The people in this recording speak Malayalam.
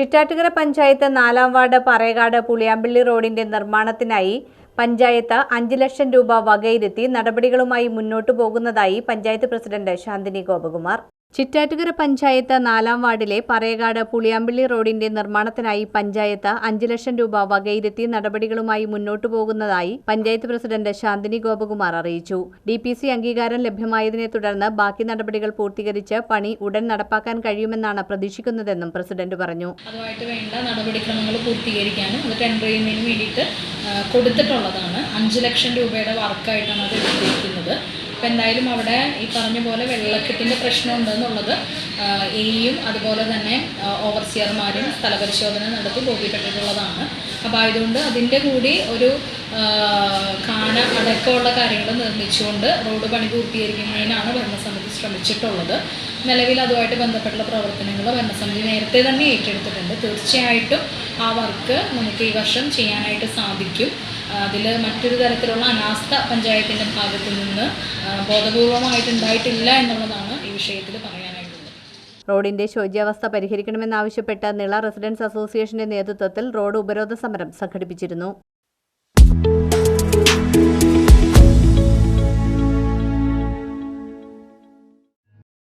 ചിറ്റാറ്റുകര പഞ്ചായത്ത് നാലാം വാർഡ് പറയകാട് പുളിയാമ്പള്ളി റോഡിന്റെ നിർമ്മാണത്തിനായി പഞ്ചായത്ത് അഞ്ച് ലക്ഷം രൂപ വകയിരുത്തി നടപടികളുമായി മുന്നോട്ടു പോകുന്നതായി പഞ്ചായത്ത് പ്രസിഡന്റ് ശാന്തിനി ഗോപകുമാർ. ചിറ്റാറ്റുകര പഞ്ചായത്ത് നാലാം വാർഡിലെ പറയകാട് പുളിയാമ്പള്ളി റോഡിന്റെ നിർമ്മാണത്തിനായി പഞ്ചായത്ത് അഞ്ചു ലക്ഷം രൂപ വകയിരുത്തി നടപടികളുമായി മുന്നോട്ടു പോകുന്നതായി പഞ്ചായത്ത് പ്രസിഡന്റ് ശാന്തിനി ഗോപകുമാർ അറിയിച്ചു. ഡി അംഗീകാരം ലഭ്യമായതിനെ തുടർന്ന് ബാക്കി നടപടികൾ പൂർത്തീകരിച്ച് പണി ഉടൻ നടപ്പാക്കാൻ കഴിയുമെന്നാണ് പ്രതീക്ഷിക്കുന്നതെന്നും പ്രസിഡന്റ് പറഞ്ഞു. അതുമായിട്ട് വേണ്ട നടപടിക്രമങ്ങൾ പൂർത്തീകരിക്കാനും ടെൻഡർ ചെയ്യുന്നതിന് വേണ്ടിയിട്ട് കൊടുത്തിട്ടുള്ളതാണ്. അഞ്ചു ലക്ഷം രൂപയുടെ വർക്കായിട്ടാണ് അത് എടുത്തിരിക്കുന്നത്. അപ്പം എന്തായാലും അവിടെ ഈ പറഞ്ഞ പോലെ വെള്ളക്കെട്ടിന്റെ പ്രശ്നമുണ്ടെന്നുള്ളത് എയും അതുപോലെ തന്നെ ഓവർസിയർമാരും സ്ഥലപരിശോധന നടത്തി ബോധ്യപ്പെട്ടിട്ടുള്ളതാണ് അപ്പോൾ ആയതുകൊണ്ട് അതിന്റെ കൂടി ഒരു കാന അടക്കമുള്ള കാര്യങ്ങൾ നിർമ്മിച്ചുകൊണ്ട് റോഡ് പണി പൂർത്തീകരിക്കുന്നതിനാണ് ഭരണസമിതി ശ്രമിച്ചിട്ടുള്ളത്. നിലവിൽ അതുമായിട്ട് ബന്ധപ്പെട്ടുള്ള പ്രവർത്തനങ്ങൾ ഭരണസമിതി നേരത്തെ തന്നെ ഏറ്റെടുത്തിട്ടുണ്ട്. തീർച്ചയായിട്ടും ആ വർക്ക് നമുക്ക് ഈ വർഷം ചെയ്യാനായിട്ട് സാധിക്കും. അതിൽ മറ്റൊരു തരത്തിലുള്ള അനാസ്ഥ പഞ്ചായത്തിന്റെ ഭാഗത്തു നിന്ന് ബോധപൂർവമായിട്ട് ബോധപൂർവമായിട്ടുണ്ടായിട്ടില്ല എന്നുള്ളതാണ് ഈ വിഷയത്തിൽ പറയാനായിട്ടുള്ളത്. റോഡിന്റെ ശോച്യാവസ്ഥ പരിഹരിക്കണമെന്നാവശ്യപ്പെട്ട് നിള റെസിഡൻസ് അസോസിയേഷന്റെ നേതൃത്വത്തിൽ റോഡ് ഉപരോധ സമരം സംഘടിപ്പിച്ചിരുന്നു.